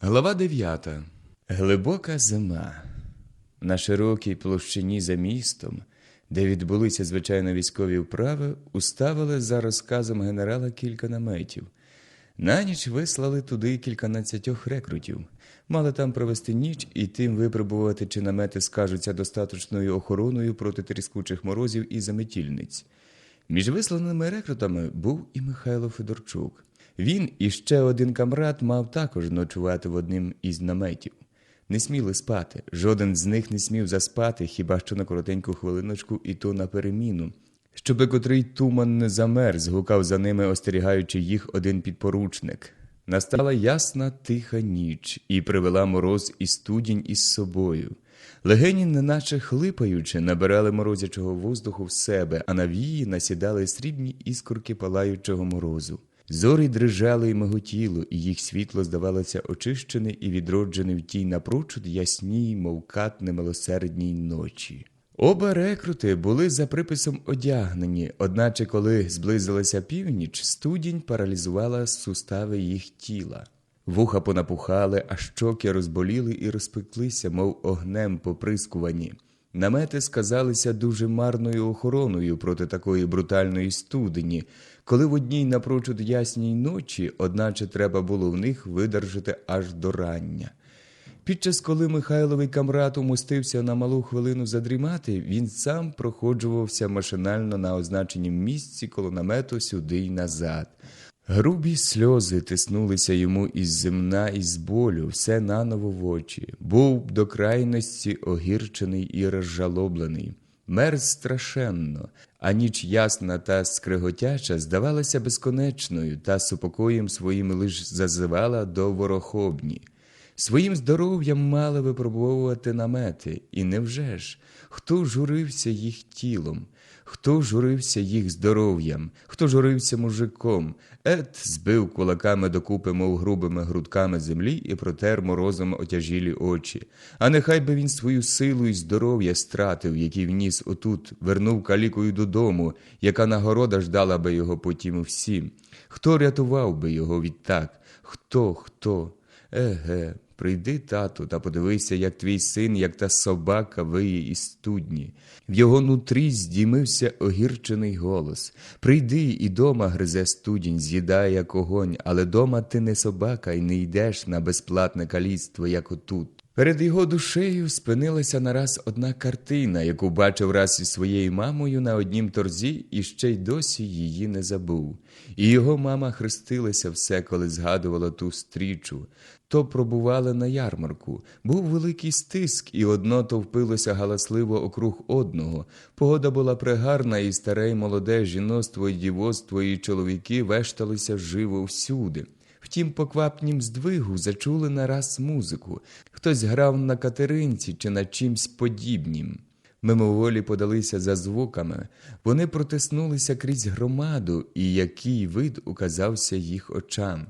Глава 9. Глибока зима. На широкій площині за містом, де відбулися звичайно військові вправи, уставили за розказом генерала кілька наметів. На ніч вислали туди кільканадцятьох рекрутів. Мали там провести ніч і тим випробувати, чи намети скажуться достаточною охороною проти тріскучих морозів і заметільниць. Між висланими рекрутами був і Михайло Федорчук. Він і ще один камрад мав також ночувати в одним із наметів. Не сміли спати. Жоден з них не смів заспати, хіба що на коротеньку хвилиночку, і то на переміну. Щоби котрий туман не замерз, гукав за ними, остерігаючи їх один підпоручник. Настала ясна тиха ніч і привела мороз і студінь із собою. Легені, неначе хлипаючи, набирали морозячого воздуху в себе, а на вії насідали срібні іскорки палаючого морозу. Зорі дрижали й миготіло, і їх світло здавалося очищене і відроджене в тій напрочуд ясній, мов кат немилосердній ночі. Оба рекрути були за приписом одягнені, одначе, коли зблизилася північ, студінь паралізувала сустави їх тіла. Вуха понапухали, а щоки розболіли і розпеклися, мов огнем поприскувані. Намети сказалися дуже марною охороною проти такої брутальної студені, коли в одній напрочуд ясній ночі, одначе треба було в них видержати аж до рання. Під час, коли Михайловий камрат умостився на малу хвилину задрімати, він сам проходжувався машинально на означенім місці коло намету сюди й назад. Грубі сльози тиснулися йому із земна і з болю, все наново в очі. Був до крайності огірчений і розжалоблений. Мерз страшенно, а ніч ясна та скриготяча здавалася безконечною та супокоєм своїм лиш зазивала до ворохобні. Своїм здоров'ям мали випробовувати намети, і невже ж, хто журився їх тілом, хто журився їх здоров'ям, хто журився мужиком, ет збив кулаками докупи, мов грубими грудками землі, і протер морозом отяжілі очі. А нехай би він свою силу і здоров'я стратив, які вніс отут, вернув калікою додому, яка нагорода ждала би його потім всім. Хто рятував би його відтак? Хто, хто? Еге, прийди, тату, та подивися, як твій син, як та собака виє із студні. В його нутрі здіймився огірчений голос. Прийди і дома гризе студінь, з'їдає, як огонь, але дома ти не собака і не йдеш на безплатне каліцтво, як отут. Перед його душею спинилася нараз одна картина, яку бачив раз із своєю мамою на однім торзі і ще й досі її не забув. І його мама хрестилася все, коли згадувала ту стрічу. То пробували на ярмарку. Був великий стиск, і одно товпилося галасливо округ одного. Погода була пригарна, і старе й молоде жіноцтво, і дівоцтво, і чоловіки вешталися живо всюди. Втім, по квапнім здвигу зачули нараз музику. Хтось грав на катеринці чи на чимсь подібнім. Мимоволі подалися за звуками, вони протиснулися крізь громаду, і який вид указався їх очам.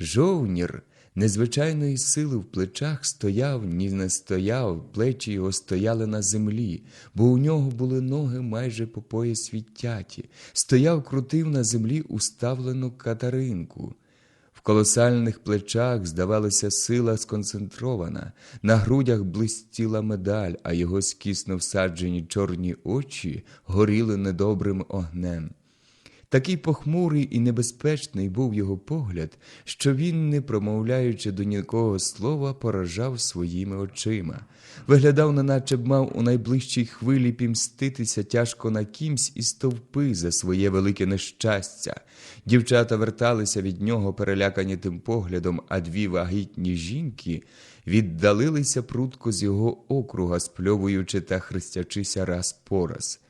Жовнір незвичайної сили в плечах стояв, ні не стояв, плечі його стояли на землі, бо у нього були ноги майже по пояс відтяті. Стояв, крутив на землі уставлену катаринку. В колосальних плечах, здавалося, сила сконцентрована, на грудях блистіла медаль, а його скісно всаджені чорні очі горіли недобрим огнем. Такий похмурий і небезпечний був його погляд, що він, не промовляючи до нікого слова, поражав своїми очима. Виглядав, неначе б мав у найближчій хвилі пімститися тяжко на кімсь і стовпи за своє велике нещастя. Дівчата верталися від нього, перелякані тим поглядом, а дві вагітні жінки віддалилися прутко з його округа, спльовуючи та хрестячися раз по раз.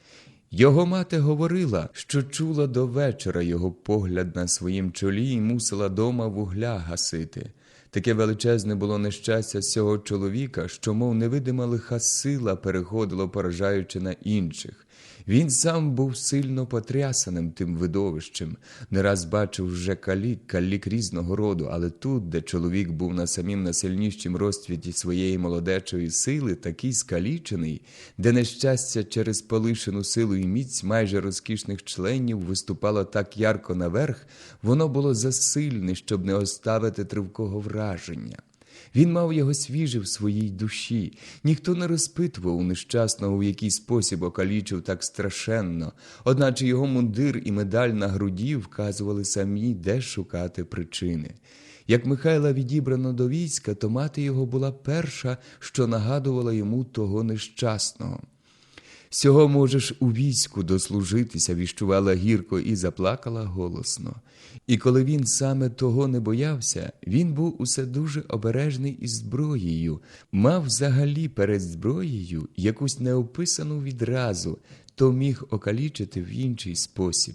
Його мати говорила, що чула до вечора його погляд на своїм чолі і мусила дома вугля гасити. Таке величезне було нещастя цього чоловіка, що, мов невидима лиха сила, переходило, поражаючи на інших. Він сам був сильно потрясаним тим видовищем, не раз бачив вже калік, калік різного роду, але тут, де чоловік був на самім найсильнішім розцвіті своєї молодечої сили, такий скалічений, де нещастя через полишену силу і міць майже розкішних членів виступало так ярко наверх, воно було засильне, щоб не оставити тривкого враження. Він мав його свіже в своїй душі. Ніхто не розпитував нещасного, в який спосіб окалічив так страшенно, одначе його мундир і медаль на груді вказували самі, де шукати причини. Як Михайла відібрано до війська, то мати його була перша, що нагадувала йому того нещасного. Сього можеш у війську дослужитися, віщувала гірко і заплакала голосно. І коли він саме того не боявся, він був усе дуже обережний із зброєю, мав взагалі перед зброєю якусь неописану відразу, то міг окалічити в інший спосіб.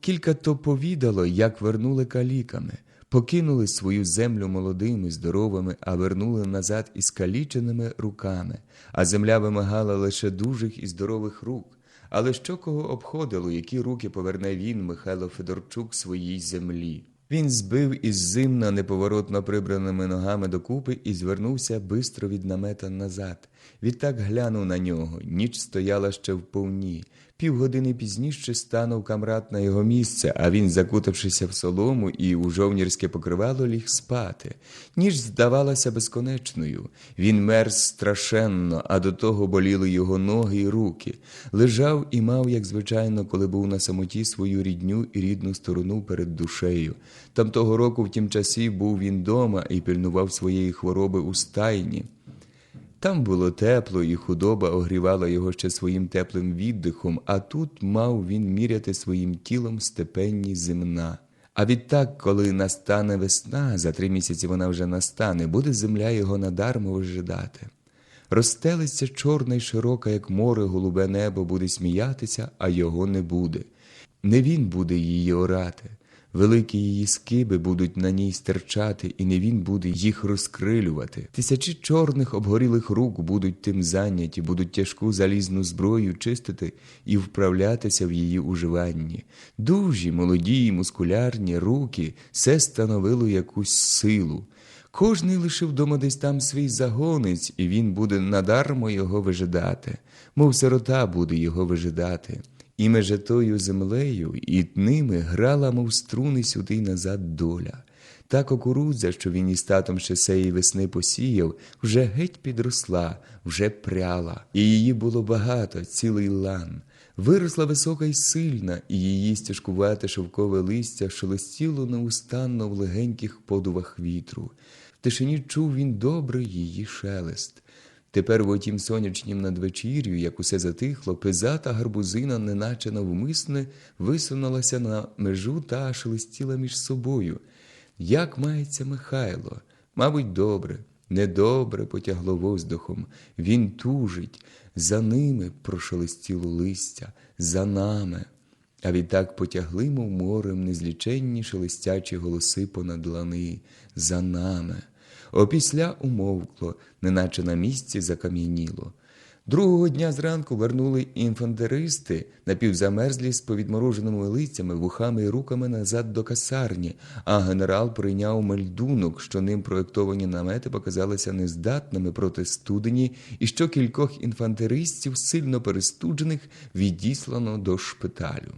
Кілька то повідало, як вернули каліками, покинули свою землю молодими, здоровими, а вернули назад із каліченими руками, а земля вимагала лише дужих і здорових рук. Але що кого обходило, які руки поверне він, Михайло Федорчук, своїй землі? Він збив із зимна неповоротно прибраними ногами докупи і звернувся бистро від намета назад. Відтак глянув на нього. Ніч стояла ще вповні. Півгодини пізніше станув камрад на його місце, а він, закутавшися в солому і у жовнірське покривало, ліг спати. Ніч здавалася безконечною. Він мерз страшенно, а до того боліли його ноги й руки. Лежав і мав, як звичайно, коли був на самоті свою рідню і рідну сторону перед душею. Там того року, в тім часі, був він дома і пильнував своєї хвороби у стайні. Там було тепло, і худоба огрівала його ще своїм теплим віддихом, а тут мав він міряти своїм тілом степенні земна. А відтак, коли настане весна, за три місяці вона вже настане, буде земля його надармо ожидати. Розстелиться чорна й широка, як море, голубе небо буде сміятися, а його не буде. Не він буде її орати. Великі її скиби будуть на ній стирчати, і не він буде їх розкрилювати. Тисячі чорних обгорілих рук будуть тим зайняті, будуть тяжку залізну зброю чистити і вправлятися в її уживанні. Дужі, молоді, й мускулярні руки все становило якусь силу. Кожний лишив дома десь там свій загонець, і він буде надармо його вижидати, мов сирота буде його вижидати. І меже тою землею, і ними грала, мов струни сюди й назад доля. Та кукурудза, що він із татом ще сеї весни посіяв, вже геть підросла, вже пряла, і її було багато, цілий лан. Виросла висока й сильна, і її стяжкувате шовкове листя шелестіло неустанно в легеньких подувах вітру. В тишині чув він добрий її шелест. Тепер в отім сонячнім надвечір'ю, як усе затихло, пизата гарбузина, неначе навмисне, висунулася на межу та шелестіла між собою. Як мається Михайло? Мабуть, добре, недобре потягло воздухом. Він тужить, за ними прошелестіло листя, за нами. А відтак потягли, мов морем, незліченні шелестячі голоси понад лани, за нами. Опісля умовкло, неначе на місці закам'яніло. Другого дня зранку вернули інфантеристи, напівзамерзлі з повідмороженими лицями, вухами і руками назад до касарні, а генерал прийняв мельдунок, що ним проєктовані намети показалися нездатними проти студені, і що кількох інфантеристів, сильно перестуджених, відіслано до шпиталю.